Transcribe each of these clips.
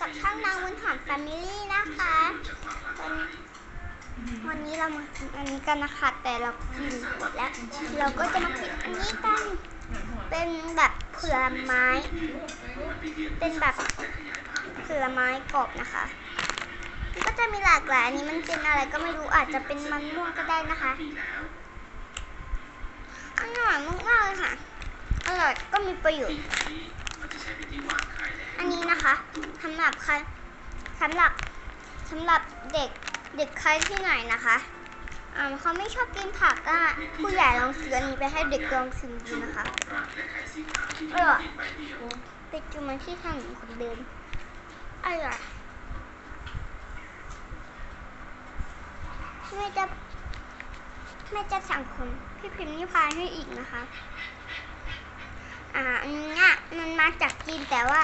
กับช่างนางวุ้นหอมแฟมิลี่นะคะวันวันนี้เรามากินอันนี้กันนะคะ แต่เรากินหมดแล้ว เราก็จะมากินอันนี้กัน เป็นแบบเผลไม้ เป็นแบบเผลไม้กรอบนะคะมันก็จะมีหลากหลายอันนี้มันเป็นอะไรก็ไม่รู้อาจจะเป็นมันม่วงก็ได้นะคะอร่อยมากๆเลยค่ะ อร่อยก็มีประโยชน์ นะคะสำหรับใครสำหรับสำหรับเด็กเด็กใครที่ไหนนะคะเขาไม่ชอบกินผักก็ผู้ใหญ่ลองซื้ออันนี้ไปให้เด็กลองชิมดูนะคะอร่อยไปจูมันที่ถนนคนเดินอร่อยแม่จะแม่จะสั่งคนพี่พิมพ์นิพายให้อีกนะคะ อ่าอันเนี้ยมันมาจากจีนแต่ว่า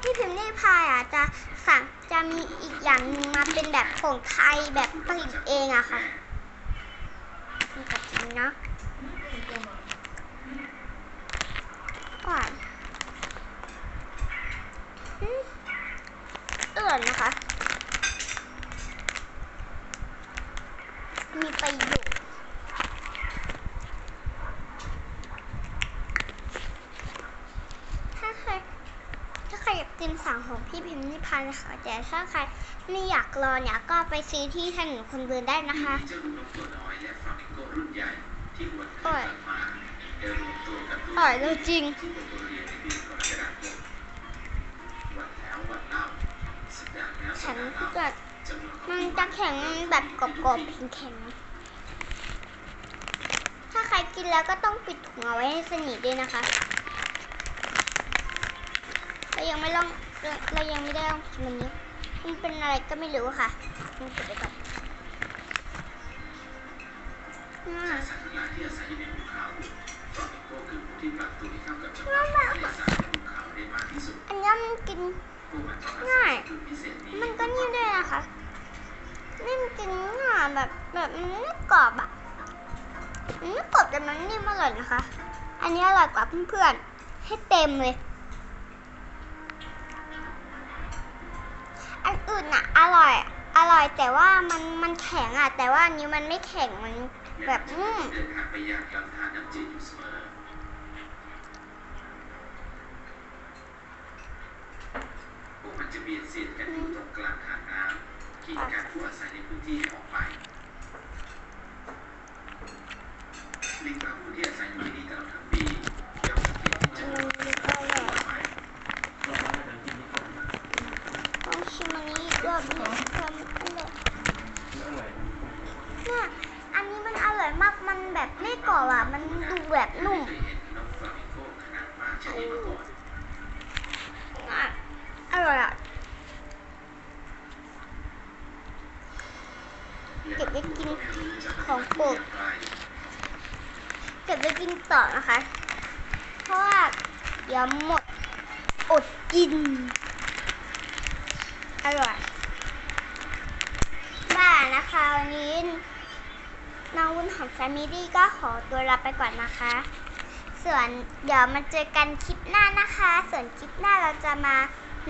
พี่พิมพ์นิพายอะจะสั่งจะมีอีกอย่างหนึงมาเป็นแบบของไทยแบบผลิตเองอะค่ะนี่กับจีนเนาะอ่อนอืมอร่อยนะคะ มีประโยชน์ ถ้าใคร ถ้าใครอยากกินสั่งของพี่พิมพ์นิพานนะคะแต่ถ้าใครไม่อยากรอเนี่ยก็ไปซื้อที่ถนนคนเดินได้นะคะเจ้าลูกนกตัวน้อยโกรุ่นใหญ่ที่หวนอร่คือยนมาเดินรวมตัวกันอร่อยเลยจริงที่โรงเรียนเกรกฎาคมวันแล้ววันเล่าสัปดาห์แล้วสัฉันก็จำนวนของมันจะแข็งแบบกรอบๆแข็งๆถ้าใครกินแล้วก็ต้องปิดถุงเอาไว้ให้สนิทด้วยนะคะ ยังไม่ลองเราเรายังไม่ได้ลองชิมอันนี้ มันเป็นอะไรก็ไม่รู้ค่ะมันเก็บไว้ก่อนอืมสัตว์ทั้งหลายที่อาศัยอยู่ในภูเขาฟลามิงโกคือผู้ที่ปรับตัวให้เข้ากับจังหวะของทะเลสาบในภูเขาได้มากที่สุดอันนี้มันกินพวกมันต้องอาศัง่ายยจุดพิเศษนี้มันก็นิ่มด้วยนะคะนิ่มจริงอะแบบแบบมันไม่กรอบอะมันไม่กรอบแต่มันนิ่มอร่อยนะคะ อันนี้อร่อยกว่าเพื่อนๆให้เต็มเลย อันอื่นอะ อร่อย อร่อยแต่ว่ามันมันแข็งอะ แต่ว่าอันนี้มันไม่แข็งมันแบบนุ่มเดินทางไปยังลำธารน้ำจืดอยู่เสมอพวกมันจะเบียดเสียดกันอยู่ตรงกลางหางน้ำกีดการผู้อาศัยในพื้นที่ออกไปลิงบางผู้ที่อาศัยอยู่ที่นี่ตลอดทั้งปีย่อมสังเกตที่จะ มัน มี อร่อย ไป ลองชิมอันนี้อีกรอบหนึงความอร่อย เนี่ย อันนี้มันอร่อยมาก มันแบบไม่กรอบอะ มันดูแบบนุ่มอร่อยอะเก็บไว้กินของโปรดเก็บไปกินต่อนะคะ เพราะว่าเดี๋ยวหมดอดกิน อร่อย บ้านะคะวันนี้ ของแฟมิลี่ก็ขอตัวลาไปก่อนนะคะ ส่วนเดี๋ยวมาเจอกันคลิปหน้านะคะ ส่วนคลิปหน้าเราจะมา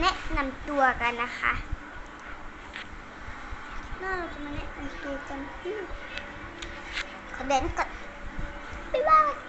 แนะนำตัวกันนะคะหน้าเราจะมาแนะนำตัวกันขอเดินก่อนบ๊ายบาย